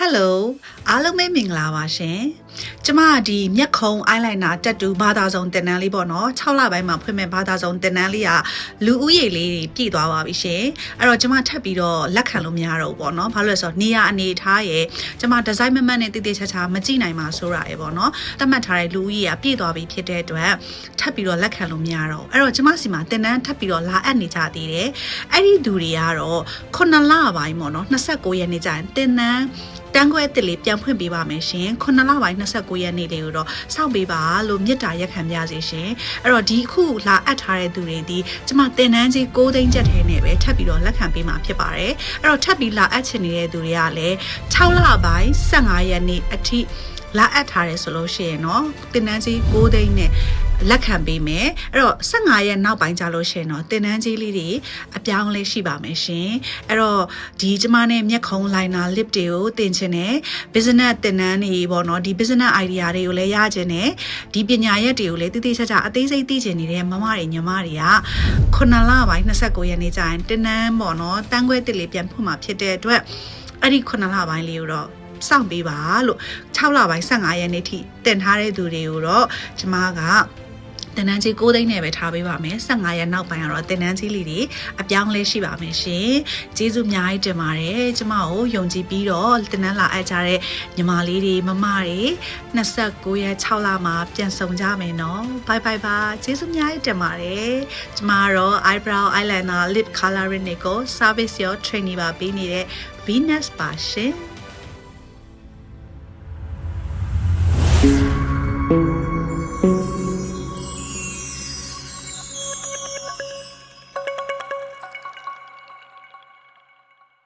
Hello အားလုံးပဲမင်္ဂလာပါရှင်ကျမကဒီမျက်ခုံး eyeliner တက်တူဘာသာစုံတင်တန်းလေးပေါ့နော်6လပိုင်းမှာဖွင့်မဲ့ဘာသာစုံတင်တန်းလေးကလူဦးရေလေးတွေပြည့်သွားပါပြီရှင်အဲ့တော့ကျမထပ်ပြီးတော့လက်ခံလို့မရတော့ဘူးပေါ့နော်ဘာလို့လဲဆိုတော့နေရအနေထားရဲ့ကျမဒီဇိုင်းမမတ်နဲ့တည်တည်ချာချာမကြည့်နိုင်ပါဆိုရရဲ့ပေါ့နော်သတ်မှတ်ထားတဲ့လူဦးရေကပြည့်သွားပြီဖြစ်တဲ့အတွက်ထပ်ပြီးတော့လက်ခံလို့မရတော့ဘူးအဲ့တော့ကျမစီမှာတင်တန်းထပ်ပြီးတော့လာအပ်နေကြသေးတယ်အဲ့ဒီသူတွေကတော့9လပိုင်းပေါ့နော်29ရက်နေ့ကျရင်တင်တန်း တန်းခွဲအစ်စ်လေးပြန်ဖွင့်ပေးပါမယ်ရှင်9လပိုင်း29ရက်နေ့လေးကိုတော့စောင့်ပေးပါလို့မြစ်တာရက်ခံပြစီရှင်အဲ့တော့ဒီအခုလာအပ်ထားတဲ့သူတွေဒီကျမတင်နန်းကြီး6သိန်းချက်ထဲနဲ့ပဲထပ်ပြီးတော့လက်ခံပေးမှာဖြစ်ပါတယ်အဲ့တော့ထပ်ပြီးလာအပ်ချင်နေတဲ့သူတွေကလည်း6လပိုင်း15ရက်နေ့အထိလာအပ်ထားတယ်ဆိုလို့ရှိရင်တော့တင်နန်းကြီး6သိန်းနဲ့ လက်ခံပေးမယ်အဲ့တော့15ရက်နောက်ပိုင်းကြလို့ရှိရင်တော့တင်တန်းကြီးလေးတွေအပြောင်းလဲရှိပါမယ်ရှင်အဲ့တော့ဒီကျမနဲ့မျက်ခုံး liner lip တွေကိုတင်ချင်တယ် business တင်တန်းတွေပေါ့နော်ဒီ business idea တွေကိုလည်းရချင်တယ်ဒီပညာရက်တွေကိုလည်းတိတိကျကျအသေးစိတ်သိချင်နေတဲ့မမတွေညီမတွေက9လပိုင်း29ရက်နေ့ကျရင်တင်တန်းပေါ့နော်တန်းခွဲတစ်လေးပြန်ဖွင့်มาဖြစ်တဲ့အတွက်အဲ့ဒီ9လပိုင်းလေးကိုတော့စောင့်ပေးပါလို့6လပိုင်း15ရက်နေ့ထိတင်ထားတဲ့သူတွေကိုတော့ကျမက တင်နန်းကြီး6သိန်းနဲ့ပဲထားပေးပါမယ်15ရက်နောက်ပိုင်းကတော့တင်နန်းကြီးလေးတွေအပြောင်းလဲရှိပါမယ်ရှင်ကျေးဇူးအများကြီးတင်ပါတယ်ကျမကိုယုံကြည်ပြီးတော့တင်နန်းလာအပ်ကြတဲ့ညီမလေးတွေမမတွေ29ရက်6လမှာပြန်ဆောင်ကြမယ်နော်ဘိုင်ဘိုင်ပါကျေးဇူးအများကြီးတင်ပါတယ်ကျမကတော့ eyebrow eyeliner lip coloring တွေကို service ရော training ပါပေးနေတဲ့ Venus ပါရှင် thank you